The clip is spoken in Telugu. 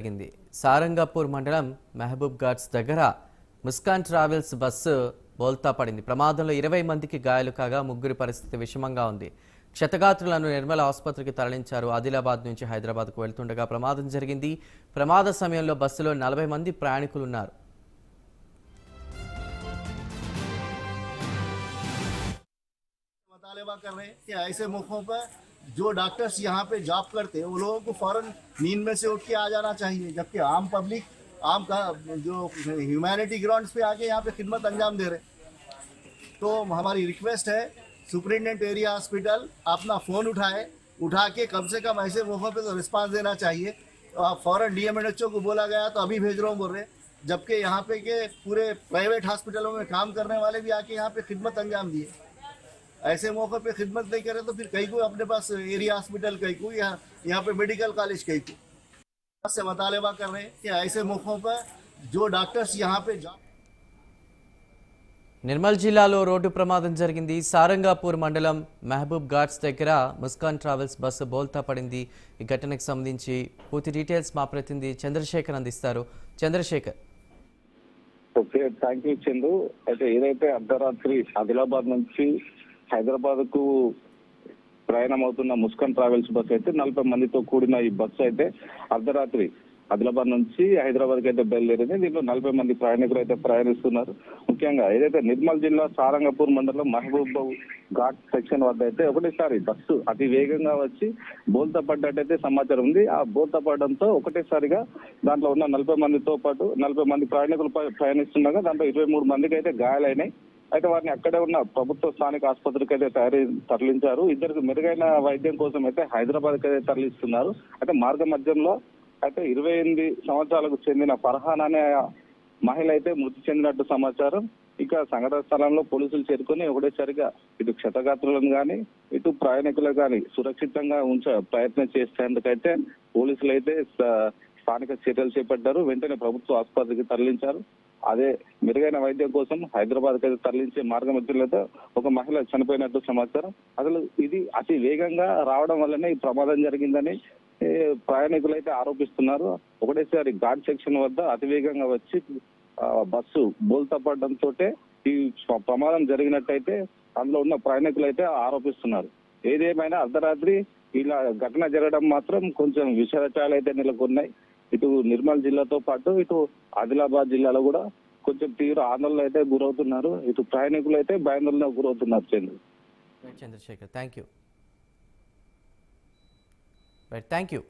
జరిగింది. సారంగపూర్ మండలం మహబూబ్ ఘాట్స్ దగ్గర ముస్కాన్ ట్రావెల్స్ బస్సు బోల్తా పడింది. ప్రమాదంలో ఇరవై మందికి గాయాలు కాగా ముగ్గురి పరిస్థితి విషమంగా ఉంది. క్షతగాత్రులను నిర్మల ఆసుపత్రికి తరలించారు. ఆదిలాబాద్ నుంచి హైదరాబాద్కు వెళ్తుండగా ప్రమాదం జరిగింది. ప్రమాద సమయంలో బస్సులో నలభై మంది ప్రయాణికులు मुतालबा कर रहे हैं कि ऐसे मौक़ों पर जो डॉक्टर्स यहाँ पे जॉब करते हैं, वो लोगों को फ़ौरन नींद में से उठ के आ जाना चाहिए, जबकि आम पब्लिक आम का जो ह्यूमैनिटी ग्राउंड्स पे आके यहाँ पे खिदमत अंजाम दे रहे तो हमारी रिक्वेस्ट है सुप्रिटेंडेंट एरिया हॉस्पिटल अपना फ़ोन उठाए, उठा के कम से कम ऐसे मौक़ों पर तो रिस्पांस देना चाहिए। तो आप फ़ौरन डी को बोला गया तो अभी भेज रहा हूँ, बोल रहे जबकि यहाँ पे के पूरे प्राइवेट हॉस्पिटलों में काम करने वाले भी आके यहाँ पे खिदमत अंजाम दिए। ऐसे मौके पे खिदमत नहीं करे तो फिर कहीं को अपने पास एरिया हॉस्पिटल कहीं को यहाँ यहाँ पे मेडिकल कॉलेज कहीं को से मुतालबा कर रहे हैं कि ऐसे मौक़ों पर जो डॉक्टर्स यहाँ पे जॉब నిర్మల్ జిల్లాలో రోడ్డు ప్రమాదం జరిగింది సారంగాపూర్ మండలం మహబూబ్ ఘాట్స్ దగ్గర ముస్కాన్ ట్రావెల్స్ బస్సు బోల్తా పడింది ఈ ఘటనకు సంబంధించి పూర్తి డీటెయిల్స్ మా ప్రతినిధి చంద్రశేఖర్ అందిస్తారు Chandrashekar okay thank you Chandu అయితే ఏదైతే అర్ధరాత్రి ఆదిలాబాద్ నుంచి హైదరాబాద్కు ప్రయాణం అవుతున్న ముస్కాన్ ట్రావెల్స్ బస్ అయితే నలభై మందితో కూడిన ఈ బస్సు అయితే అర్ధరాత్రి ఆదిలాబాద్ నుంచి హైదరాబాద్కి అయితే బయలుదేరింది. దీంట్లో నలభై మంది ప్రయాణికులు అయితే ప్రయాణిస్తున్నారు. ముఖ్యంగా ఏదైతే నిర్మల్ జిల్లా సారంగపూర్ మండలం మహబూబ్ ఘాట్ సెక్షన్ వద్ద అయితే ఒకటేసారి బస్సు అతి వేగంగా వచ్చి బోల్తా పడ్డట్టయితే సమాచారం ఉంది. ఆ బోల్తా పడడంతో ఒకటేసారిగా దాంట్లో ఉన్న నలభై మందితో పాటు నలభై మంది ప్రయాణికులు ప్రయాణిస్తుండగా దాంట్లో ఇరవై మూడు మందికి అయితే గాయాలైనాయి అయితే వారిని అక్కడే ఉన్న ప్రభుత్వ స్థానిక ఆసుపత్రికి అయితే తయారీ తరలించారు. ఇద్దరికి మెరుగైన వైద్యం కోసం అయితే హైదరాబాద్కి అయితే తరలిస్తున్నారు. అయితే మార్గ మధ్యంలో అయితే ఇరవై ఎనిమిది సంవత్సరాలకు చెందిన ఫర్హాన్ అనే మహిళ అయితే మృతి చెందినట్టు సమాచారం. ఇక సంఘటన స్థలంలో పోలీసులు చేరుకొని ఒకటేసారిగా ఇటు క్షతగాత్రులను కానీ ఇటు ప్రయాణికులు కానీ సురక్షితంగా ఉంచ ప్రయత్నం చేసేందుకైతే పోలీసులు అయితే స్థానిక చర్యలు చేపట్టారు. వెంటనే ప్రభుత్వ ఆసుపత్రికి తరలించారు. అదే మెరుగైన వైద్యం కోసం హైదరాబాద్కి తరలించే మార్గం మధ్యలో అయితే ఒక మహిళ చనిపోయినట్టు సమాచారం. అసలు ఇది అతి వేగంగా రావడం వల్లనే ఈ ప్రమాదం జరిగిందని ప్రయాణికులైతే ప్రయాణికులు అయితే ఆరోపిస్తున్నారు. ఒకటేసారి ఘాట్ సెక్షన్ వద్ద అతి వేగంగా వచ్చి బస్సు బోల్తా పడడంతో ఈ ప్రమాదం జరిగినట్టయితే అందులో ఉన్న ప్రయాణికులు అయితే ఆరోపిస్తున్నారు. ఏదేమైనా అర్ధరాత్రి ఇలా ఘటన జరగడం మాత్రం కొంచెం విషాదాలు అయితే నెలకొన్నాయి. ఇటు నిర్మల్ జిల్లాతో పాటు ఇటు ఆదిలాబాద్ జిల్లాలో కూడా కొంచెం తీవ్ర ఆందోళన అయితే గురవుతున్నారు. ఇటు ప్రయాణికులు అయితే భయాందోళన గురవుతున్నారు Chandra Chandrashekar. Thank you thank you